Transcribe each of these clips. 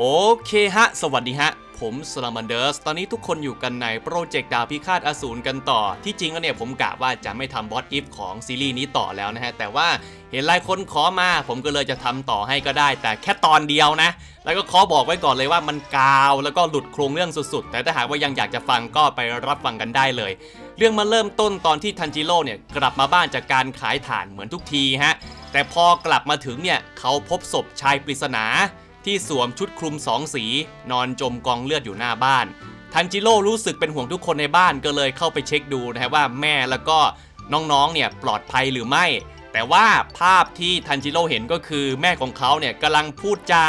โอเคฮะ สวัสดีฮะ ผมสลามันเดอร์ส ตอนนี้ทุกคนอยู่กันในโปรเจกต์ดาวพิฆาตอสูรกันต่อ ที่จริงแล้วเนี่ยผมกะว่าจะไม่ทำบอสอิฟของซีรีส์นี้ต่อแล้วนะฮะ แต่ว่าเห็นหลายคนขอมา ผมก็เลยจะทำต่อให้ก็ได้ แต่แค่ตอนเดียวนะ แล้วก็ขอบอกไว้ก่อนเลยว่ามันกาวแล้วก็หลุดโครงเรื่องสุดๆ แต่ถ้าหากว่ายังอยากจะฟังก็ไปรับฟังกันได้เลย เรื่องมาเริ่มต้นตอนที่ทันจิโร่เนี่ยกลับมาบ้านจากการขายถ่านเหมือนทุกทีฮะ แต่พอกลับมาถึงเนี่ยเขาพบศพชายปริศนา ที่สวมชุดคลุมสองสี นอนจมกองเลือดอยู่หน้าบ้าน ทันจิโร่รู้สึกเป็นห่วงทุกคนในบ้านก็เลยเข้าไปเช็คดูนะฮะว่าแม่แล้วก็น้องๆเนี่ยปลอดภัยหรือไม่ แต่ว่าภาพที่ทันจิโร่เห็นก็คือแม่ของเขาเนี่ยกำลังพูดจา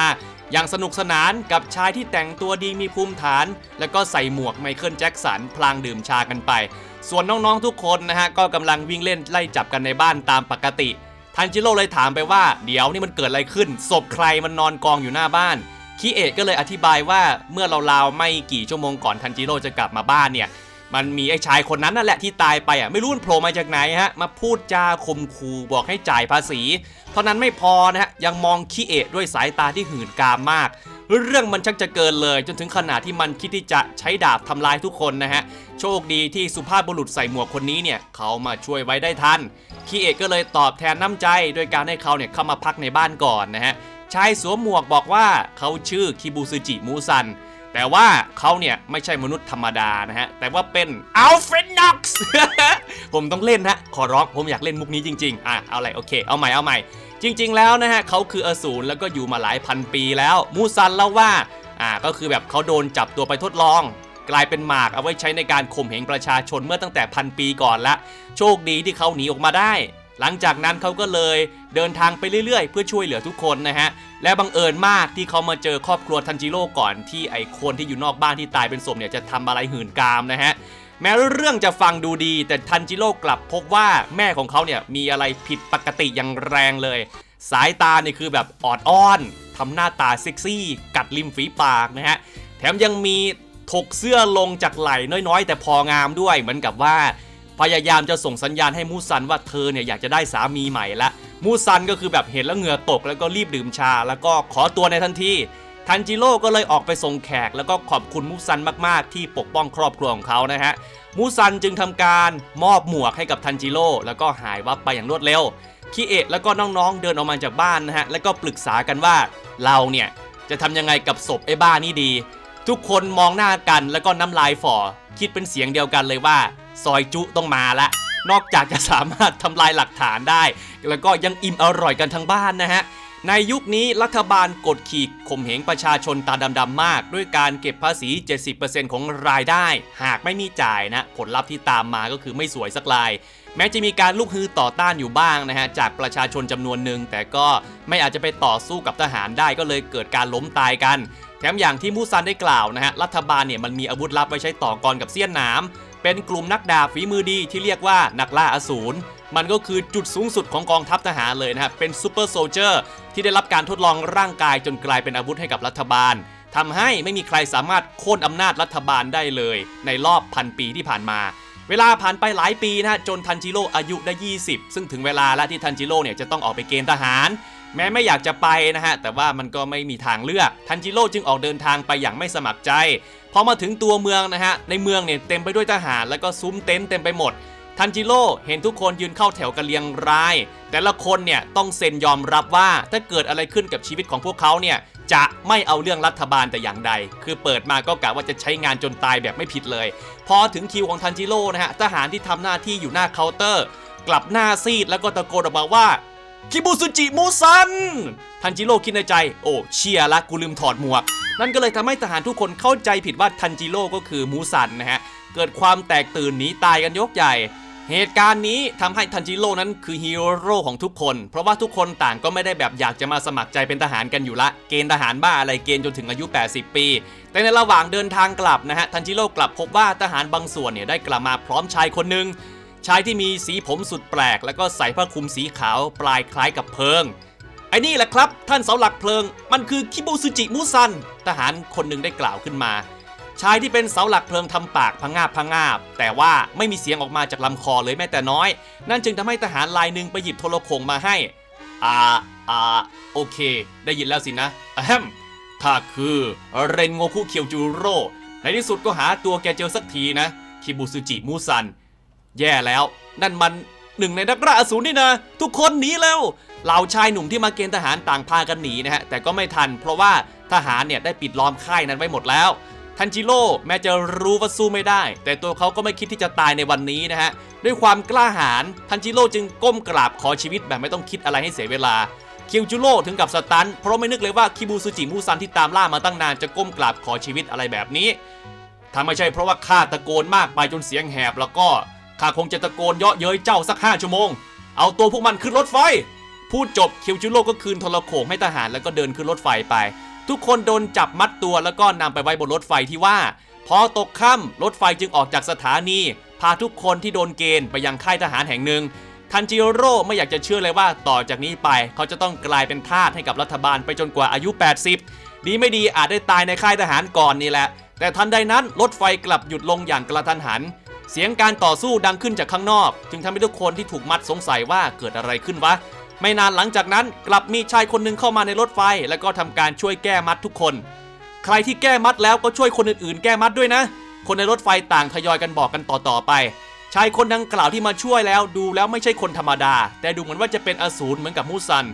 อย่างสนุกสนานกับชายที่แต่งตัวดีมีภูมิฐาน แล้วก็ใส่หมวกไมเคิลแจ็คสันพลางดื่มชากันไป ส่วนน้องๆทุกคนนะฮะก็กำลังวิ่งเล่นไล่จับกันในบ้านตามปกติ ทันจิโร่เลยถามไปว่า เดี๋ยวนี่มันเกิดอะไรขึ้น ศพใครมันนอนกองอยู่หน้าบ้านคิเอะก็เลยอธิบายว่าเมื่อเราลาวไม่กี่ชั่วโมงก่อนทันจิโร่จะกลับมาบ้านเนี่ย มันมีไอ้ชายคนนั้นนั่นแหละที่ตายไปอะไม่รู้มันโผล่มาจากไหนฮะ มาพูดจาข่มขู่บอกให้จ่ายภาษี เท่านั้นไม่พอนะฮะยังมองคิเอะด้วยสายตาที่หื่นกามมาก เรื่องมันชักจะเกินเลย จนถึงขนาดที่มันคิดที่จะใช้ดาบทำลายทุกคนนะฮะ โชคดีที่สุภาพบุรุษใส่หมวกคนนี้เนี่ยเขามาช่วยไว้ได้ทันคิเอะก็เลยตอบแทนน้ำใจ โดยการให้เขาเนี่ยเข้ามาพักในบ้านก่อนนะฮะชายสวมหมวกบอกว่าเขาชื่อคิบูซึจิมูซันแต่ว่าเขาเนี่ยไม่ใช่มนุษย์ธรรมดานะฮะ แต่ว่าเป็นอัลเฟรดน็อกซ์ผมต้องเล่นฮะ ขอร้องผมอยากเล่นมุกนี้จริง ๆ อะ เอาอะไร โอเค เอาใหม่ เอาใหม่ จริง ๆ แล้วนะฮะเขาคืออสูรแล้วก็อยู่มาหลายพันปีแล้ว มูซันเล่าว่าอ่าก็คือแบบเขาโดนจับตัวไปทดลอง กลายเป็นหมากเอาไว้ใช้ในการข่มเหงประชาชนเมื่อตั้งแต่พันปีก่อนละ โชคดีที่เขาหนีออกมาได้ หลังจากนั้นเขาก็เลยเดินทางไปเรื่อยๆ เพื่อช่วยเหลือทุกคนนะฮะและบังเอิญมากที่เขามาเจอครอบครัวทันจิโร่ก่อนที่ไอคนที่อยู่นอกบ้านที่ตายเป็นศพเนี่ยจะทำอะไรหื่นกามนะฮะ แม้เรื่องจะฟังดูดี แต่ทันจิโร่กลับพบว่าแม่ของเขาเนี่ยมีอะไรผิดปกติอย่างแรงเลย สายตาเนี่ยคือแบบออดอ้อนทำหน้าตาเซ็กซี่ กัดริมฝีปากนะฮะ แถมยังมีถกเสื้อลงจากไหล่น้อยๆ แต่พองามด้วยเหมือนกับว่า พยายามจะส่งสัญญาณให้มูซันว่าเธอเนี่ยอยากจะได้สามีใหม่ละมูซันก็คือแบบเห็นแล้วเหงื่อตกแล้วก็รีบดื่มชา แล้วก็ขอตัวในทันที ทันจิโร่ก็เลยออกไปส่งแขก แล้วก็ขอบคุณมูซันมากๆ ที่ปกป้องครอบครัวของเขานะฮะมูซันจึงทำการมอบหมวกให้กับทันจิโร่แล้วก็หายวับไปอย่างรวดเร็วคิเอะแล้วก็น้องๆเดินออกมาจากบ้านนะฮะแล้วก็ปรึกษากันว่าเราเนี่ยจะทำยังไงกับศพไอ้บ้านี่ดี ทุกคนมองหน้ากันแล้วก็น้ำลายฝ่อ คิดเป็นเสียงเดียวกันเลยว่า ซอยจุต้องมาละนอกจากจะสามารถทำลายหลักฐานได้ แล้วก็ยังอิ่มอร่อยกันทั้งบ้านนะฮะ ในยุคนี้รัฐบาลกดขี่ข่มเหงประชาชนตาดำๆมาก ด้วยการเก็บภาษี 70%ของรายได้ หากไม่มีจ่ายนะ ผลลัพธ์ที่ตามมาก็คือไม่สวยสักลาย แม้จะมีการลุกฮือต่อต้านอยู่บ้างนะฮะ จากประชาชนจำนวนหนึ่ง แต่ก็ไม่อาจจะไปต่อสู้กับทหารได้ก็เลยเกิดการล้มตายกัน แถมอย่างที่มูซันได้กล่าวนะฮะรัฐบาลเนี่ยมันมีอาวุธลับไว้ใช้ต่อกรกับเสี้ยนหนามเป็นกลุ่มนักดาบฝีมือดีที่เรียกว่านักล่าอสูร มันก็คือจุดสูงสุดของกองทัพทหารเลยนะครับ เป็นซูเปอร์โซลเจอร์ที่ได้รับการทดลองร่างกายจนกลายเป็นอาวุธให้กับรัฐบาลทำให้ไม่มีใครสามารถโค่นอำนาจรัฐบาลได้เลย ในรอบพันปีที่ผ่านมา เวลาผ่านไปหลายปีนะฮะจนทันจิโร่อายุได้ 20 ซึ่งถึงเวลาแล้วที่ทันจิโร่เนี่ยจะต้องออกไปเกณฑ์ทหาร แม้ไม่อยากจะไปนะฮะ แต่ว่ามันก็ไม่มีทางเลือก ทันจิโร่จึงออกเดินทางไปอย่างไม่สมัครใจ พอมาถึงตัวเมืองนะฮะ ในเมืองเนี่ยเต็มไปด้วยทหาร แล้วก็ซุ้มเต็นท์เต็มไปหมด ทันจิโร่เห็นทุกคนยืนเข้าแถวกันเรียงราย แต่ละคนเนี่ยต้องเซ็นยอมรับว่าถ้าเกิดอะไรขึ้นกับชีวิตของพวกเขาเนี่ยจะไม่เอาเรื่องรัฐบาลแต่อย่างใด คือเปิดมาก็กะว่าจะใช้งานจนตายแบบไม่ผิดเลย พอถึงคิวของทันจิโร่นะฮะทหารที่ทำหน้าที่อยู่หน้าเคาน์เตอร์ กลับหน้าซีดแล้วก็ตะโกนออกมาว่าคิบูซุจิมูซัน ทันจิโร่คิดในใจ โอ้เชียละกูลืมถอดหมวก นั่นก็เลยทำให้ทหารทุกคนเข้าใจผิดว่าทันจิโร่ก็คือมูซันนะฮะ เกิดความแตกตื่นหนีตายกันยกใหญ่ เหตุการณ์นี้ทำให้ทันจิโร่นั้นคือฮีโร่ของทุกคน เพราะว่าทุกคนต่างก็ไม่ได้แบบอยากจะมาสมัครใจเป็นทหารกันอยู่ละ เกณฑ์ทหารบ้าอะไรเกณฑ์จนถึงอายุ 80 ปี แต่ในระหว่างเดินทางกลับนะฮะ ทันจิโร่กลับพบว่าทหารบางส่วนเนี่ยได้กลับมาพร้อมชายคนหนึ่งชายที่มีสีผมสุดแปลก แล้วก็ใส่ผ้าคลุมสีขาวปลายคล้ายกับเพลิงไอ้นี่แหละครับ ท่านเสาหลักเพลิง มันคือคิบูซุจิมุซัน ทหารคนหนึ่งได้กล่าวขึ้นมา ชายที่เป็นเสาหลักเพลิงทำปากพะงาบพะงาบ แต่ว่าไม่มีเสียงออกมาจากลำคอเลยแม้แต่น้อย นั่นจึงทำให้ทหารลายหนึ่งไปหยิบโทรโขงมาให้ อ่า อ่า โอเค ได้ยินแล้วสินะอะแฮมถ้าคือเรนโงคุเคียวจูโร่ ในที่สุดก็หาตัวแกเจอสักทีนะ คิบุซุจิมูซัน แย่แล้ว นั่นมันหนึ่งในนักล่าอสูรนี่นะ ทุกคนหนีแล้ว เหล่าชายหนุ่มที่มาเกณฑ์ทหารต่างพากันหนีนะฮะ แต่ก็ไม่ทัน เพราะว่าทหารเนี่ยได้ปิดล้อมค่ายนั้นไว้หมดแล้ว ทันจิโร่แม้จะรู้ว่าสู้ไม่ได้ แต่ตัวเขาก็ไม่คิดที่จะตายในวันนี้นะฮะ ด้วยความกล้าหาญทันจิโร่จึงก้มกราบขอชีวิตแบบไม่ต้องคิดอะไรให้เสียเวลาคิวจูโร่ถึงกับสตันเพราะไม่นึกเลยว่าคิบูซูจิมูซันที่ตามล่ามาตั้งนานจะก้มกราบขอชีวิตอะไรแบบนี้ถ้าไม่ใช่เพราะว่าข้าตะโกนมากไปจนเสียงแหบแล้วก็ข้าคงจะตะโกนเยาะเย้ยเจ้าสักห้าชั่วโมง เอาตัวพวกมันขึ้นรถไฟ พูดจบคิวจูโร่ก็คืนทรโขงให้ทหารแล้วก็เดินขึ้นรถไฟไป ทุกคนโดนจับมัดตัวแล้วก็นำไปไว้บนรถไฟที่ว่า พอตกค่ำรถไฟจึงออกจากสถานี พาทุกคนที่โดนเกณฑ์ไปยังค่ายทหารแห่งหนึ่งทันจิโร่ไม่อยากจะเชื่อเลยว่าต่อจากนี้ไป เขาจะต้องกลายเป็นทาสให้กับรัฐบาลไปจนกว่าอายุ 80 ดีไม่ดีอาจได้ตายในค่ายทหารก่อนนี่แหละ แต่ทันใดนั้นรถไฟกลับหยุดลงอย่างกระทันหัน เสียงการต่อสู้ดังขึ้นจากข้างนอก จึงทำให้ทุกคนที่ถูกมัดสงสัยว่าเกิดอะไรขึ้นวะ ไม่นานหลังจากนั้นกลับมีชายคนหนึ่งเข้ามาในรถไฟ แล้วก็ทำการช่วยแก้มัดทุกคน ใครที่แก้มัดแล้วก็ช่วยคนอื่นๆ แก้มัดด้วยนะ คนในรถไฟต่างทยอยกันบอกกันต่อๆไป ชายคนดังกล่าวที่มาช่วยแล้วดูแล้วไม่ใช่คนธรรมดา แต่ดูเหมือนว่าจะเป็นอสูรเหมือนกับมูซัน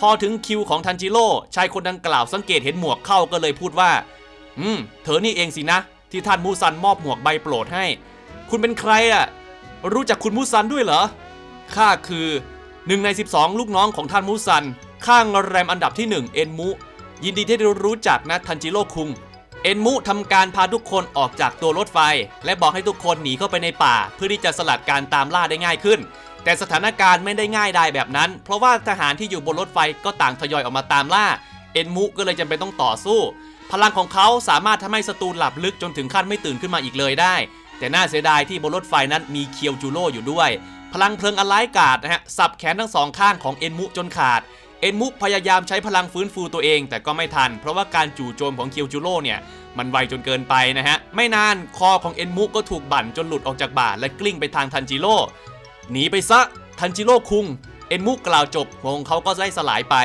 พอถึงคิวของทันจิโร่ชายคนดังกล่าวสังเกตเห็นหมวกเข้าก็เลยพูดว่า อืม เธอนี่เองสินะ ที่ท่านมูซันมอบหมวกใบโปรดให้ คุณเป็นใครอะรู้จักคุณมูซันด้วยเหรอข้าคือ หนึ่งใน 12 ลูกน้องของท่านมูซัน ข้างแรมอันดับที่ 1 เอ็นมุ ยินดีที่ได้รู้จักนะทันจิโร่คุง เอ็นมุทำการพาทุกคนออกจากตัวรถไฟ และบอกให้ทุกคนหนีเข้าไปในป่า เพื่อที่จะสลัดการตามล่าได้ง่ายขึ้น แต่สถานการณ์ไม่ได้ง่ายได้แบบนั้น เพราะว่าทหารที่อยู่บนรถไฟก็ต่างทยอยออกมาตามล่า เอ็นมุก็เลยจำเป็นต้องต่อสู้ พลังของเขาสามารถทำให้ศัตรูหลับลึกจนถึงขั้นไม่ตื่นขึ้นมาอีกเลยได้ แต่น่าเสียดายที่บนรถไฟนั้นมีเคียวจูโร่อยู่ด้วย พลังเพลิงอันร้ายกาจนะฮะสับแขนทั้งสองข้างของเอ็นมุจนขาดเอ็นมุพยายามใช้พลังฟื้นฟูตัวเองแต่ก็ไม่ทัน เพราะว่าการจู่โจมของเคียวจูโร่เนี่ย มันไวจนเกินไปนะฮะ ไม่นานคอของเอ็นมุก็ถูกบั่นจนหลุดออกจากบ่าและกลิ้งไปทางทันจิโร่หนีไปซะทันจิโร่คุง เอ็นมุกล่าวจบวงเขาก็ได้สลายไป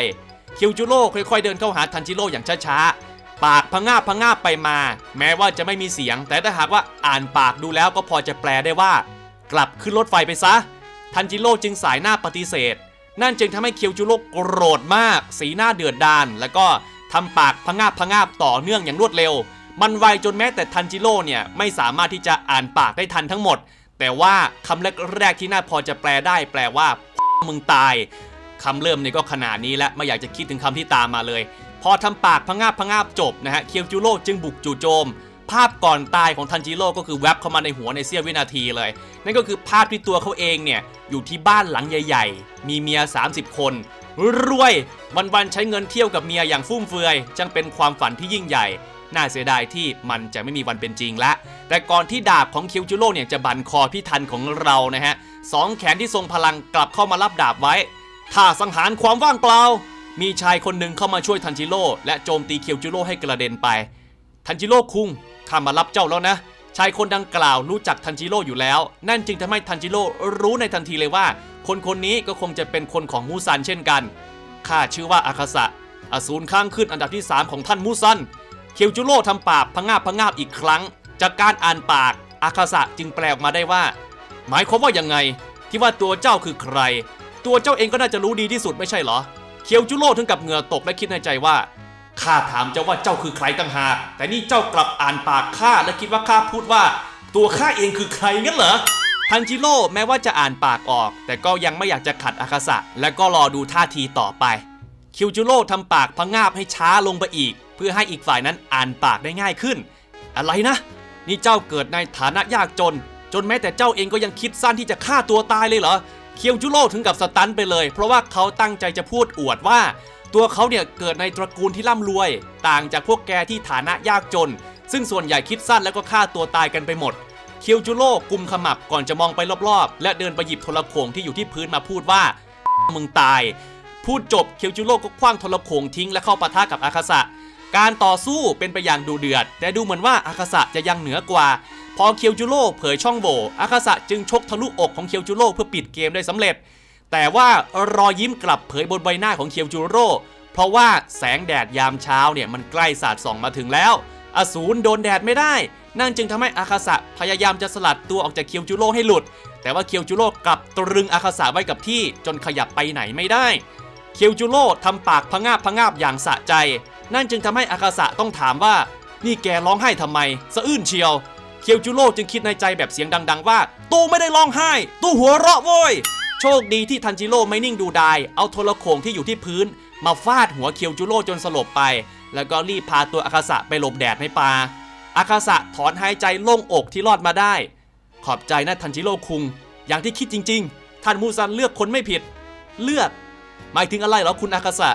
เคียวจูโร่ค่อยๆเดินเข้าหาทันจิโร่อย่างช้าๆ ปากพะงาบพะงาบไปมา แม้ว่าจะไม่มีเสียง แต่ถ้าหากว่าอ่านปากดูแล้วก็พอจะแปลได้ว่า กลับขึ้นรถไฟไปซะ ทันจิโร่จึงสายหน้าปฏิเสธ นั่นจึงทำให้เคียวจูโร่โกรธมาก สีหน้าเดือดดาลแล้วก็ทำปากพงาบพงาบต่อเนื่องอย่างรวดเร็ว มันไวจนแม้แต่ทันจิโร่เนี่ยไม่สามารถที่จะอ่านปากได้ทันทั้งหมด แต่ว่าคำแรกๆที่น่าพอจะแปลได้ แปลว่ามึงตายคำเริ่มนี่ก็ขนาดนี้แล้วไม่อยากจะคิดถึงคำที่ตามมาเลย พอทำปากพงาบพงาบจบนะฮะเคียวจูโร่จึงบุกจู่โจม ภาพก่อนตายของทันจิโร่ก็คือแวบเข้ามาในหัวในเสี้ยววินาทีเลย นั่นก็คือภาพที่ตัวเขาเองเนี่ยอยู่ที่บ้านหลังใหญ่ ๆ มีเมีย 30 คน รวยวันๆใช้เงินเที่ยวกับเมียอย่างฟุ่มเฟือยจังเป็นความฝันที่ยิ่งใหญ่ น่าเสียดายที่มันจะไม่มีวันเป็นจริงละ แต่ก่อนที่ดาบของคิวจูโร่เนี่ยจะบั่นคอพี่ทันของเรานะฮะสองแขนที่ทรงพลังกลับเข้ามารับดาบไว้ถ้าสังหารความว่างเปล่า มีชายคนหนึ่งเข้ามาช่วยทันจิโร่และโจมตีเคียวจูโร่ให้กระเด็นไป ทันจิโร่คุง ข้ามารับเจ้าแล้วนะ ชายคนดังกล่าวรู้จักทันจิโร่อยู่แล้ว นั่นจึงทำให้ทันจิโร่รู้ในทันทีเลยว่า คนคนนี้ก็คงจะเป็นคนของมูซันเช่นกันข้าชื่อว่าอาคาสะอสูรข้างขึ้นอันดับที่ 3 ของท่านมูซันเคียวจูโร่ทำปากพงาบพงาบอีกครั้ง จากการอ่านปากอาคาสะจึงแปลออกมาได้ว่า หมายความว่ายังไง ที่ว่าตัวเจ้าคือใคร ตัวเจ้าเองก็น่าจะรู้ดีที่สุดไม่ใช่เหรอ เคียวจูโร่ถึงกับเหงื่อตกและคิดในใจว่า ข้าถามเจ้าว่าเจ้าคือใครต่างหาก แต่นี่เจ้ากลับอ่านปากข้าและคิดว่าข้าพูดว่า ตัวข้าเองคือใครงั้นเหรอทันจิโร่แม้ว่าจะอ่านปากออก แต่ก็ยังไม่อยากจะขัดอาคาสะและก็รอดูท่าทีต่อไป คิวจูโร่ทำปากพะงาบให้ช้าลงไปอีก เพื่อให้อีกฝ่ายนั้นอ่านปากได้ง่ายขึ้น อะไรนะ นี่เจ้าเกิดในฐานะยากจน จนแม้แต่เจ้าเองก็ยังคิดสั้นที่จะฆ่าตัวตายเลยเหรอเคียวจูโร่ถึงกับสตันไปเลย เพราะว่าเขาตั้งใจจะพูดอวดว่า ตัวเขาเนี่ยเกิดในตระกูลที่ร่ำรวย ต่างจากพวกแกที่ฐานะยากจน ซึ่งส่วนใหญ่คิดสั้นแล้วก็ฆ่าตัวตายกันไปหมด เคียวจูโร่กุมขมับก่อนจะมองไปรอบๆ และเดินไปหยิบโทรโขงที่อยู่ที่พื้นมาพูดว่า มึงตาย พูดจบเคียวจูโร่ก็คว้างโทรโขงทิ้งและเข้าปะทะกับอาคาสะ การต่อสู้เป็นไปอย่างดูเดือด แต่ดูเหมือนว่าอาคาสะจะยังเหนือกว่า พอเคียวจูโร่เผยช่องโหว่อาคาสะจึงชกทะลุอกของเคียวจูโร่เพื่อปิดเกมได้สำเร็จ แต่ว่ารอยยิ้มกลับเผยบนใบหน้าของเคียวจูโร่เพราะว่าแสงแดดยามเช้าเนี่ยมันใกล้สาดส่องมาถึงแล้ว อสูรโดนแดดไม่ได้ นั่นจึงทำให้อาคาสะพยายามจะสลัดตัวออกจากเคียวจูโร่ให้หลุด แต่ว่าเคียวจูโร่กลับตรึงอาคาสะไว้กับที่จนขยับไปไหนไม่ได้ เคียวจูโร่ทำปากพะงาบพะงาบอย่างสะใจ นั่นจึงทำให้อาคาสะต้องถามว่า นี่แกร้องไห้ทำไมสะอื้นเชียว เคียวจูโร่จึงคิดในใจแบบเสียงดัง ๆ ว่า ตู้ไม่ได้ร้องไห้ ตู้หัวเราะโว้ย โชคดีที่ทันจิโร่ไม่นิ่งดูดาย เอาโทรโขงที่อยู่ที่พื้น มาฟาดหัวเคียวจูโร่จนสลบไป แล้วก็รีบพาตัวอาคาสะไปหลบแดดในป่าอาคาสะถอนหายใจโล่งอกที่รอดมาได้ ขอบใจนะทันจิโร่คุง อย่างที่คิดจริง ๆ ท่านมูซันเลือกคนไม่ผิด เลือก หมายถึงอะไรเหรอคุณอาคาสะ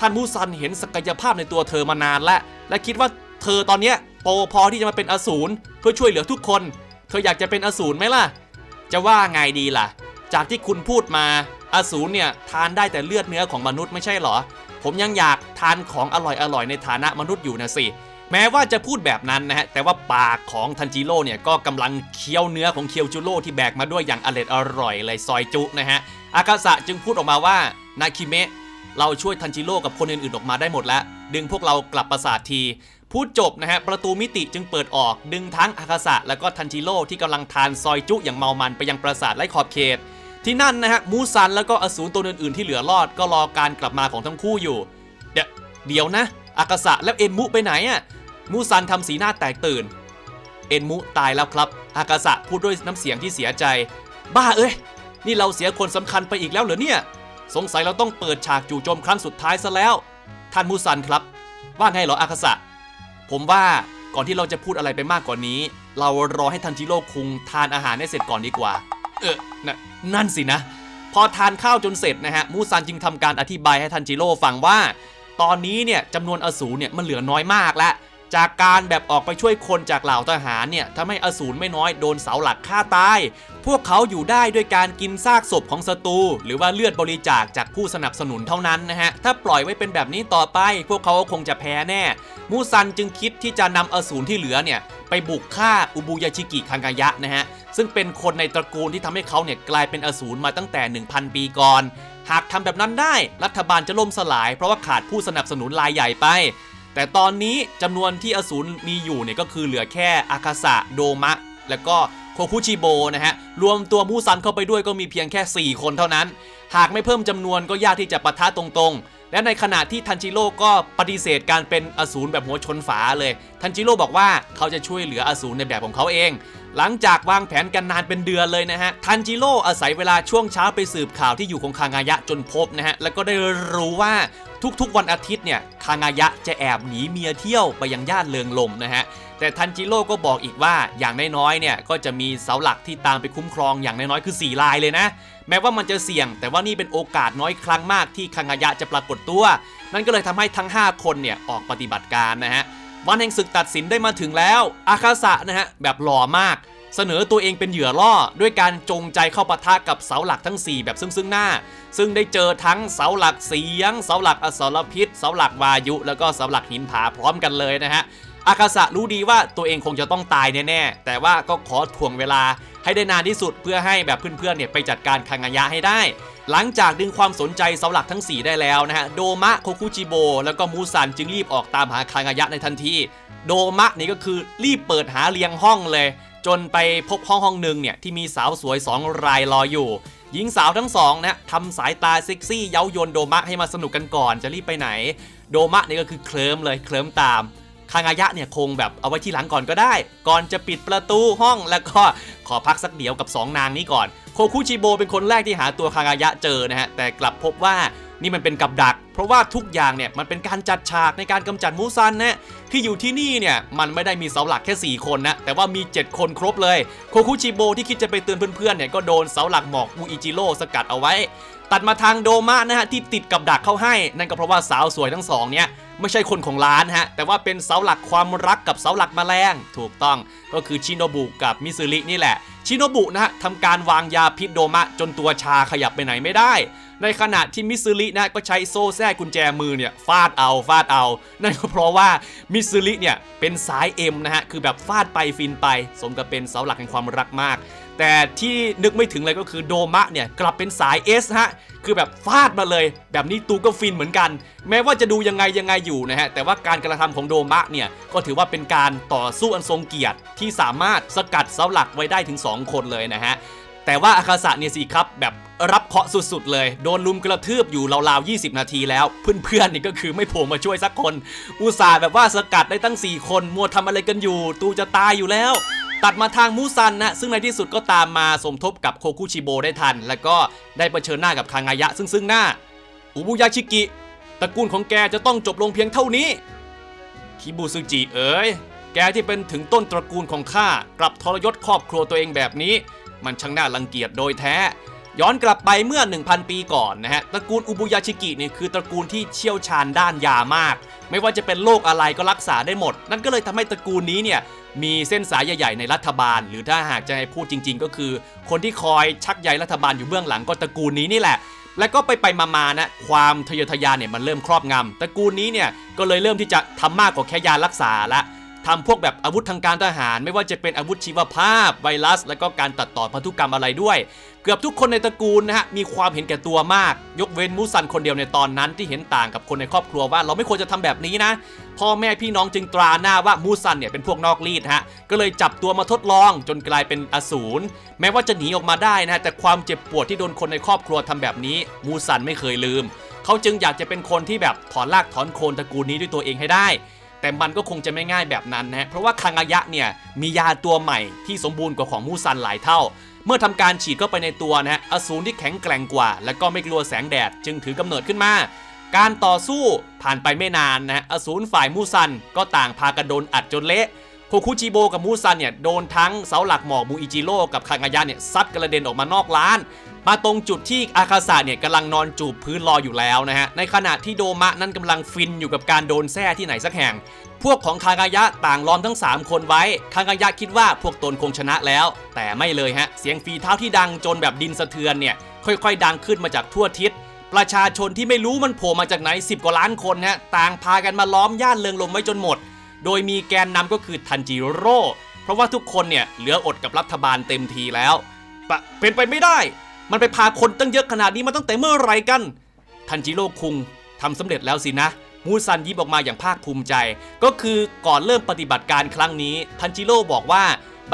ท่านมูซันเห็นศักยภาพในตัวเธอมานานแล้วและคิดว่าเธอตอนเนี้ยโตพอที่จะมาเป็นอสูรเพื่อช่วยเหลือทุกคน เธออยากจะเป็นอสูรไหมล่ะ จะว่าไงดีล่ะ จากที่คุณพูดมาอสูรเนี่ยทานได้แต่เลือดเนื้อของมนุษย์ไม่ใช่เหรอ ผมยังอยากทานของอร่อยๆในฐานะมนุษย์อยู่นะสิ แม้ว่าจะพูดแบบนั้นนะฮะ แต่ว่าปากของทันจิโร่เนี่ยก็กำลังเคี้ยวเนื้อของเคียวจูโร่ที่แบกมาด้วยอย่างอร่อยอร่อยเลยซอยจุนะฮะ อากาสะจึงพูดออกมาว่านาคิเมะเราช่วยทันจิโร่กับคนอื่นๆออกมาได้หมดแล้ว ดึงพวกเรากลับปราสาทที พูดจบนะฮะ ประตูมิติจึงเปิดออก ดึงทั้งอากาสะและก็ทันจิโร่ที่กำลังทานซอยจุอย่างเมามันไปยังปราสาทไร้ขอบเขต ที่นั่นนะฮะมูซันแล้วก็อสูรตัวอื่นๆที่เหลือรอดก็รอการกลับมาของทั้งคู่อยู่ เดี๋ยวเดี๋ยวนะ อากาสะแล้วเอ็นมุไปไหนอะมูซันทำสีหน้าแตกตื่น เอ็นมุตายแล้วครับ อากาสะพูดด้วยน้ำเสียงที่เสียใจ บ้าเอ้ย นี่เราเสียคนสำคัญไปอีกแล้วเหรอเนี่ย สงสัยเราต้องเปิดฉากจู่โจมครั้งสุดท้ายซะแล้ว ท่านมูซันครับ ว่าไงเหรออากาสะผมว่าก่อนที่เราจะพูดอะไรไปมากกว่านี้ เรารอให้ทันจิโร่คุงทานอาหารให้เสร็จก่อนดีกว่า เออนะนั่นสินะ พอทานข้าวจนเสร็จนะฮะ มูซันจึงทำการอธิบายให้ทันจิโร่ฟังว่า ตอนนี้เนี่ยจำนวนอสูรเนี่ยมันเหลือน้อยมากแล้ว จากการแบบออกไปช่วยคนจากเหล่าทหารเนี่ยทำให้อสูรไม่น้อยโดนเสาหลักฆ่าตาย พวกเขาอยู่ได้ด้วยการกินซากศพของศัตรูหรือว่าเลือดบริจาคจากผู้สนับสนุนเท่านั้นนะฮะ ถ้าปล่อยไว้เป็นแบบนี้ต่อไป พวกเขาก็คงจะแพ้แน่ มูซันจึงคิดที่จะนำอสูรที่เหลือเนี่ยไปบุกฆ่าอุบุยาชิกิคังกายะนะฮะ ซึ่งเป็นคนในตระกูลที่ทำให้เขาเนี่ยกลายเป็นอสูรมาตั้งแต่ 1,000 ปีก่อน หากทำแบบนั้นได้รัฐบาลจะล่มสลายเพราะว่าขาดผู้สนับสนุนรายใหญ่ไป แต่ตอนนี้จำนวนที่อสูรมีอยู่เนี่ยก็คือเหลือแค่อาคาสะโดมะ แล้วก็โคคุชิโบนะฮะ รวมตัวมูซันเข้าไปด้วยก็มีเพียงแค่ 4 คนเท่านั้น หากไม่เพิ่มจำนวนก็ยากที่จะปะทะตรงๆ และในขณะที่ทันจิโร่ก็ปฏิเสธการเป็นอสูรแบบหัวชนฝาเลย ทันจิโร่บอกว่าเขาจะช่วยเหลืออสูรในแบบของเขาเอง หลังจากวางแผนกันนานเป็นเดือนเลยนะฮะ ทันจิโร่อาศัยเวลาช่วงเช้าไปสืบข่าวที่อยู่ของคางายะจนพบนะฮะ แล้วก็ได้รู้ว่า ทุกๆ วันอาทิตย์เนี่ยคางายะจะแอบหนีเมียเที่ยวไปยังย่านเลืองลมนะฮะแต่ทันจิโร่ก็บอกอีกว่าอย่างน้อยๆเนี่ยก็จะมีเสาหลักที่ตามไปคุ้มครองอย่างน้อยๆคือ 4 ลายเลยนะ แม้ว่ามันจะเสี่ยง แต่ว่านี่เป็นโอกาสน้อยครั้งมากที่คางายะจะปรากฏตัว นั่นก็เลยทำให้ทั้ง 5 คนเนี่ยออกปฏิบัติการนะฮะวันแห่งศึกตัดสินได้มาถึงแล้วอาคาสะนะฮะแบบหล่อมาก เสนอตัวเองเป็นเหยื่อล่อ ด้วยการจงใจเข้าปะทะกับเสาหลักทั้ง 4 แบบซึ่งซึ่งหน้า ซึ่งได้เจอทั้งเสาหลักเสียง เสาหลักอสรพิษ เสาหลักวายุ แล้วก็เสาหลักหินผาพร้อมกันเลยนะฮะ อาคาสะรู้ดีว่าตัวเองคงจะต้องตายแน่ๆแต่ว่าก็ขอถ่วงเวลาให้ได้นานที่สุดเพื่อให้แบบเพื่อนๆเนี่ยไปจัดการคางายะให้ได้ หลังจากดึงความสนใจเสาหลักทั้ง 4 ได้แล้วนะฮะ โดมะโคคุจิโบแล้วก็มูซันจึงรีบออกตามหาคางายะในทันที โดมะนี่ก็คือรีบเปิดหาเรียงห้องเลย จนไปพบห้องห้องหนึ่งเนี่ยที่มีสาวสวย 2 รายรออยู่หญิงสาวทั้งสองนะทำสายตาเซ็กซี่เย้ายวนโดมะให้มาสนุกกันก่อนจะรีบไปไหน โดมะนี่ก็คือเคลิ้มเลยเคลิ้มตาม คางายะเนี่ยคงแบบเอาไว้ที่หลังก่อนก็ได้ ก่อนจะปิดประตูห้องแล้วก็ขอพักสักเดี๋ยวกับ 2 นางนี้ก่อน โคคุชิโบเป็นคนแรกที่หาตัวคางายะเจอนะฮะ แต่กลับพบว่านี่มันเป็นกับดัก เพราะว่าทุกอย่างเนี่ยมันเป็นการจัดฉากในการกำจัดมูซันนะที่อยู่ที่นี่เนี่ยมันไม่ได้มีเสาหลักแค่ 4 คนนะแต่ว่ามี 7 คนครบเลย โคคุชิโบที่คิดจะไปเตือนเพื่อนๆเนี่ยก็โดนเสาหลักหมอกมูอิจิโร่สกัดเอาไว้ ตัดมาทางโดมานะฮะที่ติดกับดักเข้าให้ นั่นก็เพราะว่าสาวสวยทั้งสองเนี่ยไม่ใช่คนของร้านฮะ แต่ว่าเป็นเสาหลักความรักกับเสาหลักแมลง ถูกต้องก็คือชินโนบุกับมิซึรินี่แหละ ชิโนบุนะฮะทำการวางยาพิษโดมะ จนตัวชาขยับไปไหนไม่ได้ ในขณะที่มิซิรินะก็ใช้โซ่แทรกกุญแจมือเนี่ยฟาดเอาฟาดเอา นั่นก็เพราะว่ามิซิริเนี่ยเป็นสายเอ็มนะฮะคือแบบฟาดไปฟินไป สมกับเป็นเสาหลักแห่งความรักมาก แต่ที่นึกไม่ถึงเลยก็คือโดมะเนี่ยกลับเป็นสายเอสฮะคือแบบฟาดมาเลย แบบนี้ตูก็ฟินเหมือนกัน แม้ว่าจะดูยังไงยังไงอยู่นะฮะแต่ว่าการกระทำของโดมะเนี่ยก็ถือว่าเป็นการต่อสู้อันทรงเกียรติที่สามารถสกัดเสาหลักไว้ได้ถึง 2คนเลยนะฮะ แต่ว่าอาคาสะเนี่ยสิครับแบบรับเคาะสุดๆ เลย โดนลุมกระทืบอยู่ราวๆ 20 นาทีแล้ว เพื่อนๆ นี่ก็คือไม่โผล่มาช่วยสักคน อุตส่าห์แบบว่าสกัดได้ตั้ง 4 คนมัวทำอะไรกันอยู่ ตูจะตายอยู่แล้ว ตัดมาทางมูซันนะ ซึ่งในที่สุดก็ตามมาสมทบกับโคคุชิโบได้ทัน แล้วก็ได้เผชิญหน้ากับคางายะ ซึ่งซึ่งหน้า อุบุยาชิกิตระกูลของแกจะต้องจบลงเพียงเท่านี้คิบูซึจิเอ๋ย แกที่เป็นถึงต้นตระกูลของข้ากลับทรยศครอบครัวตัวเองแบบนี้ มันช่างน่ารังเกียจโดยแท้ ย้อนกลับไปเมื่อ 1,000 ปีก่อนนะฮะตระกูลอุบุยาชิกินี่คือตระกูลที่เชี่ยวชาญด้านยามาก ไม่ว่าจะเป็นโรคอะไรก็รักษาได้หมด นั่นก็เลยทำให้ตระกูลนี้เนี่ยมีเส้นสายใหญ่ๆในรัฐบาล หรือถ้าหากจะให้พูดจริง ๆ ก็คือ คนที่คอยชักใยรัฐบาลอยู่เบื้องหลังก็ตระกูลนี้นี่แหละแล้วก็ไปไปมาๆนะความทะเยอทะยานเนี่ยมันเริ่มครอบงำตระกูลนี้เนี่ยก็เลยเริ่มที่จะทำมากกว่าแค่ยารักษาละ ทำพวกแบบอาวุธทางการทหาร ไม่ว่าจะเป็นอาวุธชีวภาพ ไวรัส แล้วก็การตัดต่อพันธุกรรมอะไรด้วย เกือบทุกคนในตระกูลนะฮะมีความเห็นแก่ตัวมาก ยกเว้นมูซันคนเดียวในตอนนั้นที่เห็นต่างกับคนในครอบครัวว่าเราไม่ควรจะทำแบบนี้นะพ่อแม่พี่น้องจึงตราหน้าว่ามูซันเนี่ยเป็นพวกนอกรีดฮะ ก็เลยจับตัวมาทดลองจนกลายเป็นอสูร แม้ว่าจะหนีออกมาได้นะแต่ความเจ็บปวดที่โดนคนในครอบครัวทำแบบนี้ มูซันไม่เคยลืม เขาจึงอยากจะเป็นคนที่แบบถอนรากถอนโคนตระกูลนี้ด้วยตัวเองให้ได้ แต่มันก็คงจะไม่ง่ายแบบนั้นนะฮะเพราะว่าคังอายะเนี่ยมียาตัวใหม่ที่สมบูรณ์กว่าของมูซันหลายเท่า เมื่อทำการฉีดเข้าไปในตัวนะฮะอสูรที่แข็งแกร่งกว่า และก็ไม่กลัวแสงแดดจึงถือกำเนิดขึ้นมา การต่อสู้ผ่านไปไม่นานนะฮะอสูรฝ่ายมูซันก็ต่างพากันโดนอัดจนเละ โคคุจิโบกับมูซันเนี่ยโดนทั้งเสาหลักหมอกมูอิจิโร่กับคังายะเนี่ยซัดกระเด็นออกมานอกร้าน มาตรงจุดที่อาคาสะเนี่ยกำลังนอนจูบพื้นรออยู่แล้วนะฮะในขณะที่โดมะนั้นกำลังฟินอยู่กับการโดนแส้ที่ไหนสักแห่ง พวกของคางายะต่างล้อมทั้ง 3 คนไว้คางายะคิดว่าพวกตนคงชนะแล้ว แต่ไม่เลยฮะเสียงฝีเท้าที่ดังจนแบบดินสะเทือนเนี่ยค่อยๆ ดังขึ้นมาจากทั่วทิศประชาชนที่ไม่รู้มันโผล่มาจากไหน 10 กว่าล้านคนฮะต่างพากันมาล้อมย่านเลืองลมไว้จนหมด โดยมีแกนนำก็คือทันจิโร่ เพราะว่าทุกคนเนี่ยเหลืออดกับรัฐบาลเต็มทีแล้วปะเป็นไปไม่ได้ มันไปพาคนตั้งเยอะขนาดนี้มาตั้งแต่เมื่อไหรกัน ทันจิโร่คุงทำสำเร็จแล้วสินะมูซันยิ้มออกมาอย่างภาคภูมิใจ ก็คือก่อนเริ่มปฏิบัติการครั้งนี้ ทันจิโร่บอกว่า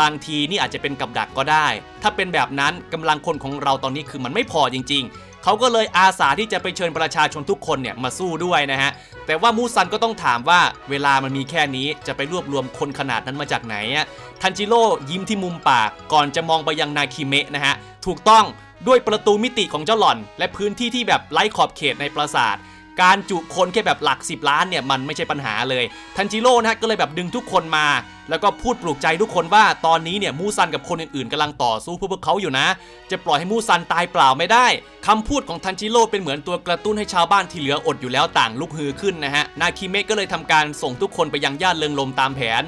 บางทีนี่อาจจะเป็นกับดักก็ได้ ถ้าเป็นแบบนั้นกำลังคนของเราตอนนี้คือมันไม่พอจริง ๆ เขาก็เลยอาสาที่จะไปเชิญประชาชนทุกคนเนี่ยมาสู้ด้วยนะฮะ แต่ว่ามูซันก็ต้องถามว่าเวลามันมีแค่นี้จะไปรวบรวมคนขนาดนั้นมาจากไหนอะทันจิโร่ยิ้มที่มุมปากก่อนจะมองไปยังนาคิเมะนะฮะ ถูกต้องด้วยประตูมิติของเจ้าหล่อน และพื้นที่ที่แบบไร้ขอบเขตในปราสาท การจุคนแค่แบบหลัก 10 ล้านเนี่ยมันไม่ใช่ปัญหาเลย ทันจิโร่นะฮะก็เลยแบบดึงทุกคนมา แล้วก็พูดปลุกใจทุกคนว่าตอนนี้เนี่ยมูซันกับคนอื่นๆกำลังต่อสู้เพื่อพวกเขาอยู่นะ จะปล่อยให้มูซันตายเปล่าไม่ได้คำพูดของทันจิโร่เป็นเหมือนตัวกระตุ้นให้ชาวบ้านที่เหลืออดอยู่แล้วต่างลุกฮือขึ้นนะฮะนาคิเมะก็เลยทำการส่งทุกคนไปยังย่านเริงลมตามแผน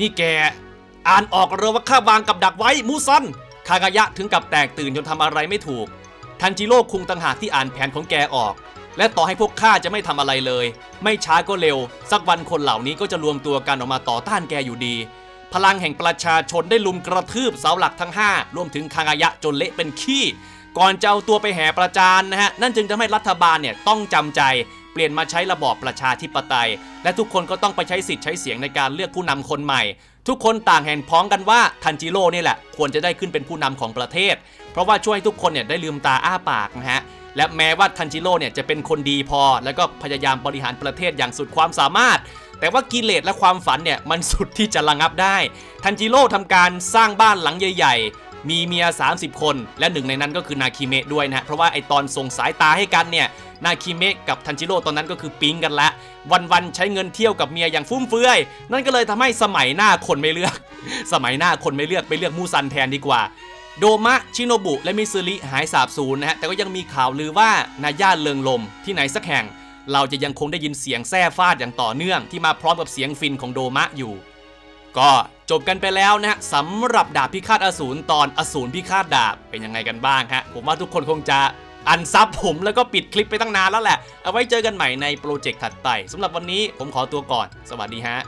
นี่แกอ่านออกเรือว่าข้าวางกับดักไว้มูซันคากายะถึงกับแตกตื่นจนทำอะไรไม่ถูกทันจิโร่คุงต่างหากที่อ่านแผนของแกออก และต่อให้พวกข้าจะไม่ทำอะไรเลย ไม่ช้าก็เร็ว สักวันคนเหล่านี้ก็จะรวมตัวกันออกมาต่อต้านแกอยู่ดี พลังแห่งประชาชนได้ลุมกระทืบเสาหลักทั้ง 5 รวมถึงคางายะจนเละเป็นขี้ ก่อนจะเอาตัวไปแห่ประจานนะฮะ นั่นจึงทำให้รัฐบาลเนี่ยต้องจำใจเปลี่ยนมาใช้ระบอบประชาธิปไตย และทุกคนก็ต้องไปใช้สิทธิ์ใช้เสียงในการเลือกผู้นำคนใหม่ ทุกคนต่างเห็นพ้องกันว่าทันจิโร่นี่แหละ ควรจะได้ขึ้นเป็นผู้นำของประเทศ เพราะว่าช่วยให้ทุกคนเนี่ยได้ลืมตาอ้าปากนะฮะ และแม้ว่าทันจิโร่เนี่ยจะเป็นคนดีพอ แล้วก็พยายามบริหารประเทศอย่างสุดความสามารถ แต่ว่ากิเลสและความฝันเนี่ยมันสุดที่จะระงับได้ ทันจิโร่ทำการสร้างบ้านหลังใหญ่ ๆ มีเมีย 30 คน และหนึ่งในนั้นก็คือนาคิเมะด้วยนะเพราะว่าไอตอนส่งสายตาให้กันเนี่ยนาคิเมะกับทันจิโร่ตอนนั้นก็คือปิ๊งกันละ วันๆใช้เงินเที่ยวกับเมียอย่างฟุ่มเฟือย นั่นก็เลยทำให้สมัยหน้าคนไม่เลือก สมัยหน้าคนไม่เลือกไปเลือกมูซันแทนดีกว่า โดมะชิโนบุและมิซึริหายสาบสูญนะฮะ แต่ก็ยังมีข่าวลือว่านาย่านเลิงลมที่ไหนสักแห่ง เราจะยังคงได้ยินเสียงแซ่ฟาดอย่างต่อเนื่องที่มาพร้อมกับเสียงฟินของโดมะอยู่ ก็จบกันไปแล้วนะฮะสำหรับดาบพิฆาตอสูรตอนอสูรพิฆาตดาบเป็นยังไงกันบ้างฮะ ผมว่าทุกคนคงจะอันซับผมแล้วก็ปิดคลิปไปตั้งนานแล้วแหละ เอาไว้เจอกันใหม่ในโปรเจกต์ถัดไปสำหรับวันนี้ผมขอตัวก่อน สวัสดีฮะ